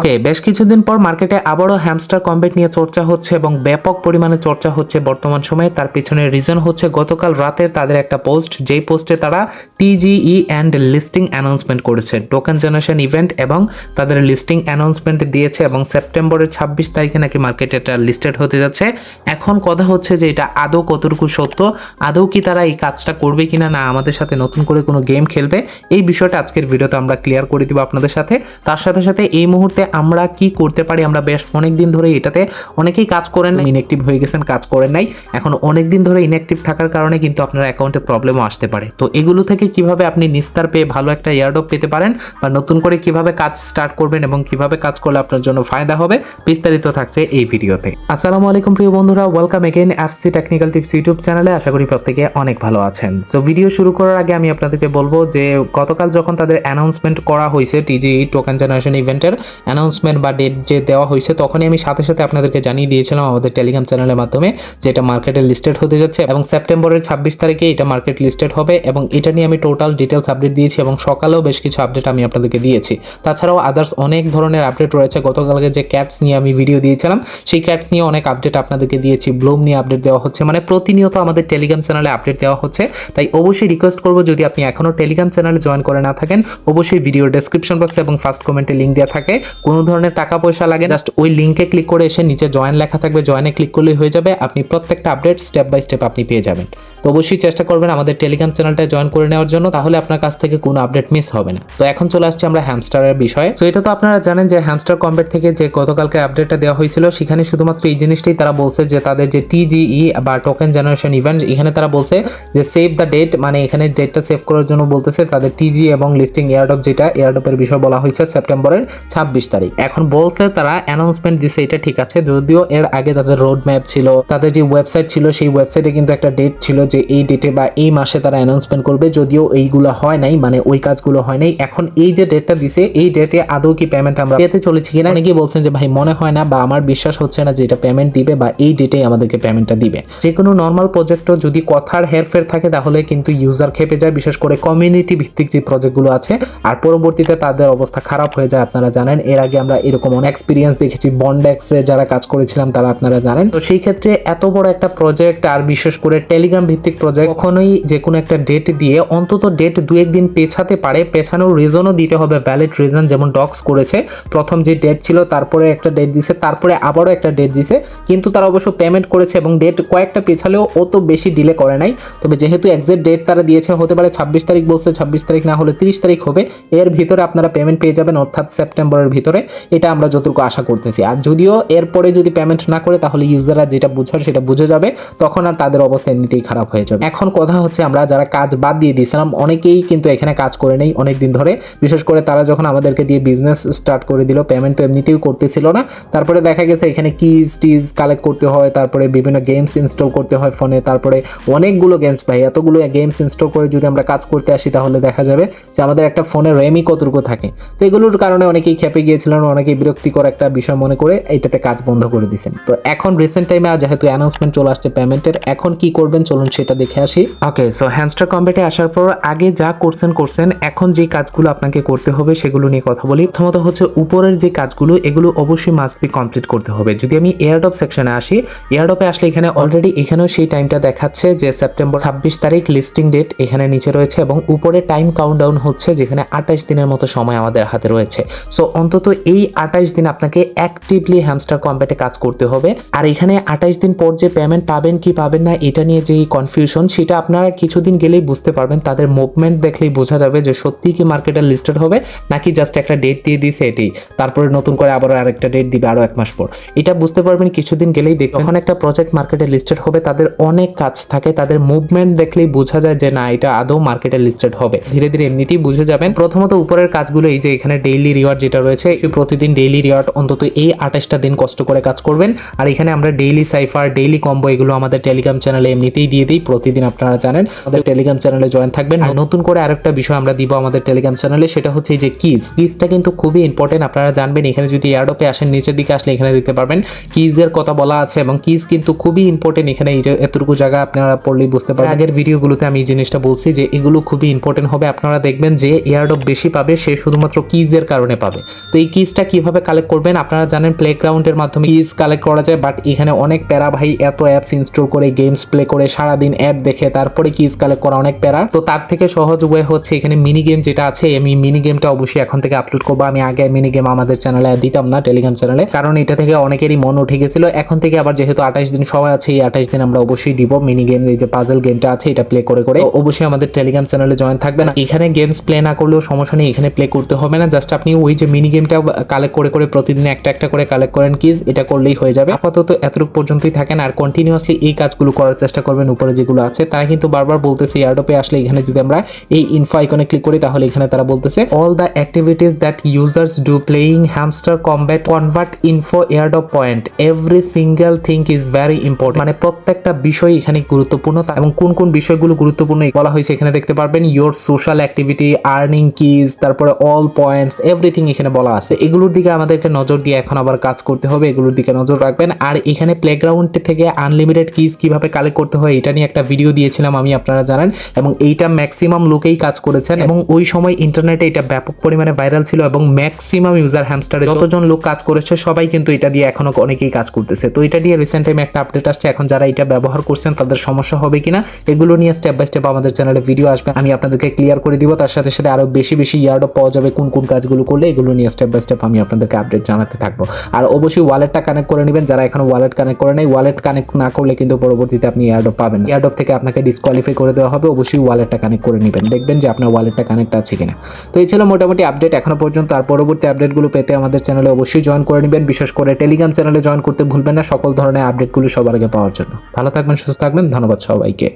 ওকে, বেশ কিছুদিন পর মার্কেটে আবারও হ্যামস্টার কম্বেট নিয়ে চর্চা হচ্ছে এবং ব্যাপক পরিমাণে চর্চা হচ্ছে বর্তমান সময়ে। তার পিছনে রিজন হচ্ছে গতকাল রাতে তাদের একটা পোস্ট যেই পোস্টে তারা টিজিই অ্যান্ড লিস্টিং অ্যানাউন্সমেন্ট করেছে। টোকেন জেনারেশন ইভেন্ট এবং তাদের লিস্টিং অ্যানাউন্সমেন্ট দিয়েছে এবং সেপ্টেম্বরের ছাব্বিশ তারিখে নাকি মার্কেটে এটা লিস্টেড হতে যাচ্ছে। এখন কথা হচ্ছে যে এটা আদৌ কতটুকু সত্য, আদৌ কি তারা এই কাজটা করবে কিনা না আমাদের সাথে নতুন করে কোনো গেম খেলবে, এই বিষয়টা আজকের ভিডিওতে আমরা ক্লিয়ার করে দিব আপনাদের সাথে। তার সাথে সাথে এই মুহূর্তে আমরা কি করতে পারি? আমরা বেশ অনেক দিন ধরে এটাতে অনেকেই কাজ করেন ইনঅ্যাক্টিভ হয়ে গেছেন, কাজ করেন নাই। এখন অনেক দিন ধরে ইনঅ্যাক্টিভ থাকার কারণে কিন্তু আপনার অ্যাকাউন্টে প্রবলেমও আসতে পারে। তো এগুলো থেকে কীভাবে আপনি নিস্তার পেয়ে ভালো একটা ইয়ারডপ পেতে পারেন বা নতুন করে কীভাবে কাজ স্টার্ট করবেন এবং কীভাবে কাজ করলে আপনার জন্য ফায়দা হবে, বিস্তারিত থাকছে এই ভিডিওতে। আসসালামু আলাইকুম প্রিয় বন্ধুরা welcome again FC technical tips YouTube চ্যানেলে আশা করি প্রত্যেকে অনেক ভালো আছেন। সো ভিডিও শুরু করার আগে আমি আপনাদেরকে বলব যে, গতকাল যখন তাদের অ্যানাউন্সমেন্ট করা হয়েছে টিজি টোকেন জেনারেশন ইভেন্টের অ্যানাউন্সমেন্ট বা ডেট যে দেওয়া হয়েছে, তখনই আমি সাথে সাথে আপনাদেরকে জানিয়ে দিয়েছিলাম আমাদের টেলিগ্রাম চ্যানেলের মাধ্যমে যে এটা মার্কেটে লিস্টেড হতে যাচ্ছে এবং সেপ্টেম্বরের ছাব্বিশ তারিখে এটা মার্কেট লিস্টেড হবে এবং এটা নিয়ে আমি টোটাল ডিটেলস আপডেট দিয়েছি এবং সকালেও বেশ কিছু আপডেট আমি আপনাদেরকে দিয়েছি। তাছাড়াও আদার্স অনেক ধরনের আপডেট রয়েছে। গতকালকে যে ক্যাটস নিয়ে আমি ভিডিও দিয়েছিলাম, সেই ক্যাটস নিয়ে অনেক আপডেট আপনাদেরকে দিয়েছি। ব্লুম নিয়ে আপডেট দেওয়া হচ্ছে মানে প্রতিনিয়ত আমাদের টেলিগ্রাম চ্যানেলে আপডেট দেওয়া হচ্ছে। তাই অবশ্যই রিকোয়েস্ট করব, যদি আপনি এখনও টেলিগ্রাম চ্যানেলে জয়েন করে না থাকেন, অবশ্যই ভিডিও ডেসক্রিপশন বক্সে এবং ফার্স্ট কমেন্টে লিঙ্ক দেওয়া থাকে। কোনো ধরনের টাকা পয়সা লাগে জাস্ট ওই লিঙ্কে ক্লিক করে এসে নিচে জয়েন লেখা থাকবে। জয়েনে ক্লিক করলেই হয়ে যাবে। আপনি প্রত্যেকটা আপডেট স্টেপ বাই স্টেপ আপনি পেয়ে যাবেন। তো অবশ্যই চেষ্টা করবেন আমাদের টেলিগ্রাম চ্যানেলটা জয়েন করে নেওয়ার জন্য। তাহলে আপনার কাছ থেকে কোনো আপডেট মিস হবে না। তো এখন চলে আসছি আমরা হ্যামস্টারের বিষয়ে। তো এটা তো আপনারা জানেন যে হ্যামস্টার কম্বেট থেকে যে গতকালকে আপডেটটা দেওয়া হয়েছিল, সেখানে শুধুমাত্র এই জিনিসটাই তারা বলছে যে তাদের যে টিজিই বা টোকেন জেনারেশন ইভেন্ট এখানে তারা বলছে যে সেভ দ্য ডেট মানে এখানে ডেটটা সেভ করার জন্য বলতেছে তাদের টিজি এবং লিস্টিং এয়ারডপ যেটা এয়ারডপের বিষয় বলা হয়েছে সেপ্টেম্বরের ছাব্বিশ তারিখ। এখন বলছে তারা অ্যানাউন্সমেন্ট দিছে, এটা ঠিক আছে। যদিও এর আগে তাদের রোড ম্যাপ ছিল, তাদের যে ওয়েবসাইট ছিল, সেই ওয়েবসাইটে কিন্তু একটা ডেট ছিল যে এই ডেটে বা এই মাসে তারা অ্যানাউন্সমেন্ট করবে। যদিও এইগুলো হয় নাই মানে ওই কাজগুলো হয় নাই। এখন এই যে ডেটটা দিছে, এই ডেটে আদৌ কি পেমেন্ট আমরা পেতে চলেছি কিনা? অনেকেই বলছেন যে, ভাই, মনে হয় না বা আমার বিশ্বাস হচ্ছে না যে এটা পেমেন্ট দিবে বা এই ডেটে আমাদেরকে পেমেন্টটা দিবে। যে কোনো নর্মাল প্রজেক্টও যদি কথার হেরফের থাকে, তাহলে কিন্তু ইউজার খেপে যায়, বিশেষ করে কমিউনিটি ভিত্তিক যে প্রজেক্টগুলো আছে। আর পরবর্তীতে তাদের অবস্থা খারাপ হয়ে যায়, আপনারা জানেন। এর আগে আমরা এরকম অনেক এক্সপিরিয়েন্স দেখেছি। বন্ডেক্সে যারা কাজ করেছিলাম, তারা আপনারা জানেন। তো সেই ক্ষেত্রে এত বড় একটা প্রজেক্ট আর বিশেষ করে টেলিগ্রাম ভিত্তিক প্রজেক্ট কখনোই যে কোনো একটা ডেট দিয়ে অন্তত ডেট দু একদিন পেছাতে পারে। পেছানোর রিজনও দিতে হবে ভ্যালিড রিজন যেমন ডক্স করেছে। প্রথম যে ডেট ছিল, তারপরে একটা ডেট দিছে, তারপরে আবারও একটা ডেট দিছে। কিন্তু তারা অবশ্য পেমেন্ট করেছে এবং ডেট কয়েকটা পেছালেও অত বেশি ডিলে করে নাই। তবে যেহেতু এক্সাক্ট ডেট তারা দিয়েছে, হতে পারে ছাব্বিশ তারিখ বলছে, ছাব্বিশ তারিখ না হলে তিরিশ তারিখ হবে। এর ভিতরে আপনারা পেমেন্ট পেয়ে যাবেন, অর্থাৎ সেপ্টেম্বরের ভিতরে। এটা আমরা যতটুকু আশা করতেছি। আর যদিও এরপরে যদি পেমেন্ট না করে, তাহলে ইউজাররা যেটা বুঝার সেটা বুঝে যাবে, তখন আর তাদের অবস্থা এমনিতেই খারাপ হয়ে যাবে। এখন কথা হচ্ছে আমরা যারা কাজ বাদ দিয়ে দিয়েছিলাম, অনেকেই কিন্তু এখানে কাজ করে নেই অনেক দিন ধরে। বিশেষ করে তারা যখন আমাদেরকে দিয়ে বিজনেস স্টার্ট করে দিল পেমেন্ট তো এমনিতেই করতেছিল না। তারপরে দেখা গেছে এখানে কিজ টিজ কালেক্ট করতে হয়, তারপরে বিভিন্ন গেমস ইনস্টল করতে হয় ফোনে তারপরে অনেকগুলো গেমস ভাই, এতগুলো গেমস ইনস্টল করে যদি আমরা কাজ করতে আসি, তাহলে দেখা যাবে যে আমাদের একটা ফোনে র্যামই কতটুকু থাকে। তো এগুলোর কারণে অনেকেই খেপে গিয়েছিলেন অনেকেই বিরক্তিকর একটা বিষয় মনে করে এইটাতে কাজ বন্ধ করে দিয়েছেন। তো এখন রিসেন্ট টাইমে যেহেতু অ্যানাউন্সমেন্ট চলে আসছে পেমেন্টের এখন কি করবেন চলুন সেটা দেখে আসি। ওকে সো হ্যামস্টার কম্বেটে আসার পর আগে যা করছেন করছেন, এখন যে কাজগুলো আপনাকে করতে হবে সেগুলো নিয়ে কথা বলি। প্রথমত হচ্ছে উপরের যে কাজগুলো, এগুলো অবশ্যই মাস্ট বি কমপ্লিট করতে হবে। যদি আমি এয়ারডপ সেকশনে আসি এয়ারডপে আসলে এখানে অলরেডি এখানেও সেই টাইমটা দেখাচ্ছে যে সেপ্টেম্বর ছাব্বিশ তারিখ লিস্টিং ডেট এখানে নিচে রয়েছে এবং উপরে টাইম কাউন্ট ডাউন হচ্ছে যেখানে আঠাশ দিনের মতো সময় আমাদের হাতে রয়েছে। সো অন্তত এই আঠাশ দিন আপনাকে অ্যাক্টিভলি হ্যামস্টার কম্বেটে কাজ করতে হবে। আর এখানে আঠাশ দিন পর যে পেমেন্ট পাবেন কি পাবেন না, এটা নিয়ে যে কনফিউশন সেটা আপনারা কিছুদিন গেলেই বুঝতে পারবেন। তাদের মুভমেন্ট দেখলেই বোঝা যাবে যে সত্যিই কি মার্কেটে লিস্টেড হবে, নাকি জাস্ট একটা ডেট দিয়ে দিয়েছে এটি। তারপরে নতুন করে আবার আরেকটা ডেট দিবে আরও এক মাস পর। এটা বুঝতে পারবেন কিছুদিন গেলেই দেখবেন। যখন একটা প্রজেক্ট মার্কেটে লিস্টেড হবে, তাদের অনেক কাজ থাকে, তাদের মুভমেন্ট দেখলেই বোঝা যায় যে না, এটা আদৌ মার্কেটে লিস্টেড হবে। ধীরে ধীরে এমনিতেই বুঝে যাবেন। প্রথমত উপরের কাজগুলো, এই যে এখানে ডেইলি রিওয়ার্ড যেটা রয়েছে এই প্রতিদিন ডেইলি রিওয়ার্ড অন্তত এই আঠাশটা দিন কষ্ট করে কাজ করবেন। আর এখানে আমরা ডেইলি সাইফার ডেইলি কম্বো এগুলো আমাদের টেলিগ্রাম চ্যানেলে এমনিতেই দিয়ে দিই, প্রতিদিন আপনারা জানেন। আমাদের টেলিগ্রাম চ্যানেলে জয়েন থাকবেন। আর নতুন করে আরেকটা বিষয় আমরা দিব আমাদের টেলিগ্রাম চ্যানেলে সেটা হচ্ছে যে কিজ কিজটা কিন্তু খুবই ইম্পর্টেন্ট আপনারা জানবেন, এখানে যদি এয়ারডপে আসেন, নিচের দিকে আসলে এখানে দেখতে পারবেন কিজের কথা বলা আছে এবং কিজ কিন্তু খুবই ইম্পর্টেন্ট এখানে এই যে এতটুকু জায়গা আপনারা পড়লেই বুঝতে পারবেন। আগের ভিডিওগুলোতে আমি এই জিনিসটা বলছি যে এগুলো খুবই ইম্পর্টেন্ট হবে। আপনারা দেখবেন যে এয়ারডপ বেশি পাবে, সে শুধুমাত্র কিজের কারণে পাবে। তো এই কিজটা কীভাবে কালেক্ট করবেন? আপনারা জানেন প্লে গ্রাউন্ডের মাধ্যমে কিজ কালেক্ট করা যায় বাট এখানে অনেক প্যারা ভাই এত অ্যাপস ইনস্টল করে গেমস প্লে করে, সারাদিন অ্যাপ দেখে তারপরে কিজ কালেক্ট করা অনেক প্যারা। তো তার থেকে সহজ ওয়ে হচ্ছে এখানে মিনি গেম যেটা আছে, আমি মিনি গেমটা অবশ্যই এখন থেকে আপলোড করব। আমি আগে মিনি গেম আমাদের চ্যানেলে দিতাম না টেলিগ্রাম চ্যানেলে কারণ এটা থেকে অনেকেরই মন উঠে গেছিল। এখন থেকে আবার যেহেতু আঠাশ দিন সময় আছে, এই আঠাশ দিন আমরা অবশ্যই দিব মিনি গেম এই যে পাজল গেমটা আছে, এটা প্লে করে করে। অবশ্যই আমাদের টেলিগ্রাম চ্যানেলে জয়েন থাকবে না এখানে গেমস প্লে না করলেও সমস্যা নেই, এখানে প্লে করতে হবে না। জাস্ট আপনি ওই যে মিনি গেমটা কালেক্ট করে করে প্রতিদিন একটা একটা করে কালেক্ট করেন কিজ এটা করলেই হয়ে যাবে। আপাতত এতটুকু পর্যন্তই থাকেন, আর কন্টিনিউয়াসলি এই কাজগুলো করার চেষ্টা করবেন উপরে যেগুলো আছে। তারা কিন্তু বারবার বলতেছে এয়ারডপে আসলে এখানে যদি আমরা এই ইনফো আইকনে ক্লিক করি, তাহলে এখানে তারা বলতেছে all the activities that users do playing Hamster Kombat convert into airdrop point every single thing is very important মানে প্রত্যেকটা বিষয় এখানে গুরুত্বপূর্ণ। এবং কোন কোন বিষয়গুলো গুরুত্বপূর্ণ বলা হয়েছে, এখানে দেখতে পারবেন your social activity earning keys তারপরে অল পয়েন্টস এভরিথিং এখানে বলা আছে এগুলোর দিকে আমাদেরকে নজর দিয়ে এখন আবার কাজ করতে হবে এগুলোর দিকে নজর রাখবেন। আর এখানে প্লেগ্রাউন্ড থেকে আনলিমিটেড কিজ কীভাবে কালেক্ট করতে হয় এটা নিয়ে একটা ভিডিও দিয়েছিলাম আমি আপনারা জানেন। এবং এইটা ম্যাক্সিমাম লোকেই কাজ করেছেন। এবং ওই সময় ইন্টারনেটে এটা ব্যাপক পরিমাণে ভাইরাল ছিল এবং ম্যাক্সিমাম ইউজার হ্যামস্টারে যতজন লোক কাজ করেছে সবাই কিন্তু এটা দিয়ে এখনও অনেকেই কাজ করতেছে। তো এটা নিয়ে রিসেন্ট টাইমে একটা আপডেট আসছে এখন যারা এটা ব্যবহার করছেন তাদের সমস্যা হবে কিনা এগুলো নিয়ে স্টেপ বাই স্টেপ আমাদের চ্যানেলে ভিডিও আসবে। আমি আপনাদেরকে ক্লিয়ার করে দিব তার সাথে সাথে আরও বেশি বেশি ইয়ার্ডও পাওয়া যাবে কোন কোন কাজগুলো করলে এগুলো নিয়ে স্টেপ বাই স্টেপ আমি আপনাদেরকে আপডেট জানাতে থাকব। আর অবশ্যই ওয়ালেটটা কানেক্ট করে নেবেন, যারা এখনও ওয়ালেট কানেক্ট করে নেই ওয়ালেট কানেক্ট না করলে কিন্তু পরবর্তীতে আপনি ইয়ার্ডও পাবেন। ইয়ার্ডপ থেকে আপনাকে ডিসকোয়ালিফাই করে দেওয়া হবে, অবশ্যই ওয়ালেটটা কানেক্ট করে নেবেন। দেখবেন যে আপনার ওয়ালেটটা কানেক্ট আছে কিনা। তো এই ছিল মোটামুটি আপডেট এখনও পর্যন্ত। আর পরবর্তী আপডেটগুলো পেতে আমাদের চ্যানেলে অবশ্যই জয়েন করে নেবেন। বিশেষ করে টেলিগ্রাম চ্যানেলে জয়েন করতে ভুলবেন না। সকল ধরনের আপডেটগুলো সবার আগে পাওয়ার জন্য। ভালো থাকবেন, সুস্থ থাকবেন। ধন্যবাদ সবাইকে।